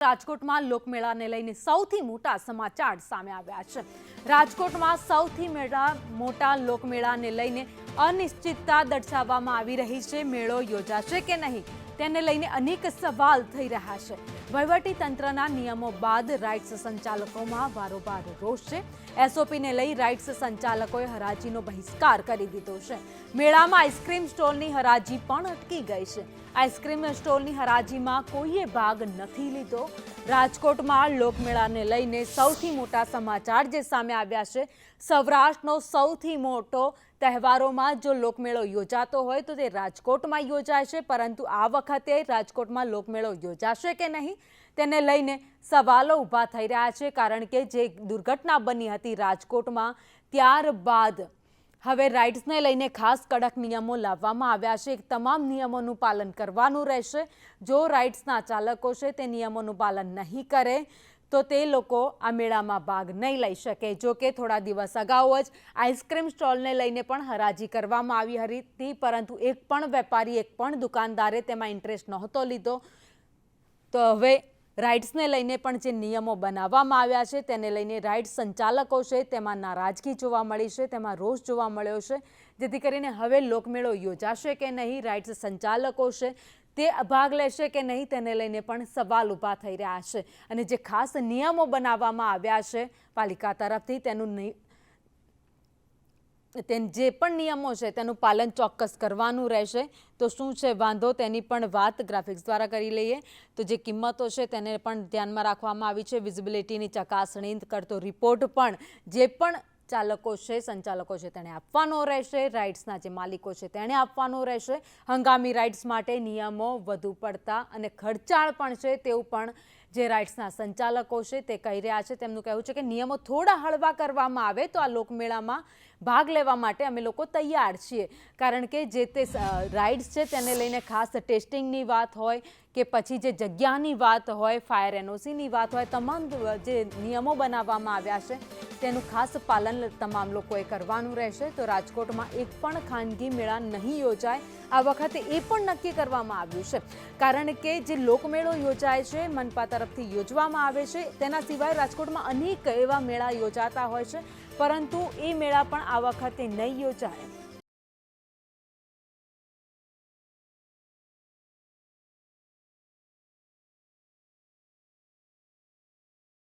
રાજકોટમાં લોકમેળાને લઈને સૌથી મોટા સમાચાર સામે આવ્યા છે. રાજકોટમાં સૌથી મેળા, મોટા લોકમેળાને લઈને અનિશ્ચિતતા દર્શાવવામાં આવી રહી છે. મેળો યોજાશે કે નહીં? તેને લઈને અનેક સવાલ થઈ રહ્યા છે. વહીવટી તંત્રના નિયમો બાદ રાઇટ્સ સંચાલકોમાં વારોબાર રોષ છે. એસઓપીને લઈ રાઇટ્સ સંચાલકોએ હરાજીનો બહિષ્કાર કરી દીધો છે. મેળામાં આઈસ્ક્રીમ સ્ટોલની હરાજી પણ અટકી ગઈ છે. આઈસ્ક્રીમ સ્ટોલની હરાજીમાં કોઈએ ભાગ નથી લીધો. રાજકોટમાં લોકમેળાને લઈને સૌથી મોટા સમાચાર જે સામે આવ્યા છે, સૌરાષ્ટ્રનો સૌથી મોટો તહેવારોમાં જો લોકમેળો યોજાતો હોય તો તે રાજકોટમાં યોજાય છે, પરંતુ આ વખતે રાજકોટમાં લોકમેળો યોજાશે કે નહીં તેને લઈને સવાલો ઊભા થઈ રહ્યા છે, કારણ કે જે દુર્ઘટના બની હતી રાજકોટમાં ત્યારબાદ હવે રાઇડ્સને લઈને ખાસ કડક નિયમો લાવવામાં આવ્યા છે. તમામ નિયમોનું પાલન કરવાનું રહેશે. જો રાઇડ્સના ચાલકો છે, તે નિયમોનું પાલન નહીં કરે તો તે લોકો આ મેળામાં ભાગ નહીં લઈ શકે. જો કે થોડા દિવસ અગાઉ જ આઈસ્ક્રીમ સ્ટોલને લઈને પણ હરાજી કરવામાં આવી હતી, પરંતુ એક પણ વેપારી, એક પણ દુકાનદારે તેમાં ઇન્ટરેસ્ટ નહોતો લીધો. તો હવે રાઇડ્સને લઈને પણ જે નિયમો બનાવવામાં આવ્યા છે, તેને લઈને રાઇડ્સ સંચાલકો છે, તેમાં નારાજગી જોવા મળી છે, તેમાં રોષ જોવા મળ્યો છે. જેથી કરીને હવે લોકમેળો યોજાશે કે નહીં રાઇડ્સ સંચાલકો છે તે ભાગ લેશે કે નહીં તેને લઈને પણ સવાલ ઊભા થઈ રહ્યા છે. અને જે ખાસ નિયમો બનાવવામાં આવ્યા છે, પાલિકા તરફથી તેનું તે જે પણ નિયમો છે તેનું પાલન ચોક્કસ કરવાનું રહેશે. તો શું છે, વાંધો? તેની પણ વાત ગ્રાફિક્સ દ્વારા કરી લઈએ. તો જે કિંમતો છે તેને પણ ધ્યાનમાં રાખવામાં આવી છે. વિઝિબિલિટીની ચકાસણી કરતો રિપોર્ટ પણ જે પણ ચાલકો છે, સંચાલકો છે તેણે આપવાનો રહેશે, રાઇડ્સના જે માલિકો છે તેણે આપવાનો રહેશે. હંગામી રાઇડ્સ માટે નિયમો વધુ પડતા અને ખર્ચાળ પણ છે તેવું પણ જે રાઇડ્સના સંચાલકો છે તે કહી રહ્યા છે. તેમનું કહેવું છે કે નિયમો થોડા હળવા કરવામાં આવે તો આ લોકમેળામાં ભાગ લેવા માટે અમે લોકો તૈયાર છીએ. કારણ કે જે તે રાઇડ્સ છે તેને લઈને ખાસ ટેસ્ટિંગની વાત હોય કે પછી જે જગ્યાની વાત હોય, ફાયર એનઓસીની વાત હોય, તમામ જે નિયમો બનાવવામાં આવ્યા છે તેનું ખાસ પાલન તમામ લોકોએ કરવાનું રહેશે. તો રાજકોટમાં એક પણ ખાનગી મેળા નહીં યોજાય. આ વખતે એ પણ નક્કી કરવામાં આવ્યું છે. કારણ કે જે લોકમેળો યોજાય છે, મનપા તરફથી યોજવામાં આવે છે, તેના સિવાય રાજકોટમાં અનેક એવા મેળા યોજાતા હોય છે. પરંતુ એ મેળા પણ આ વખતે નહીં યોજાય.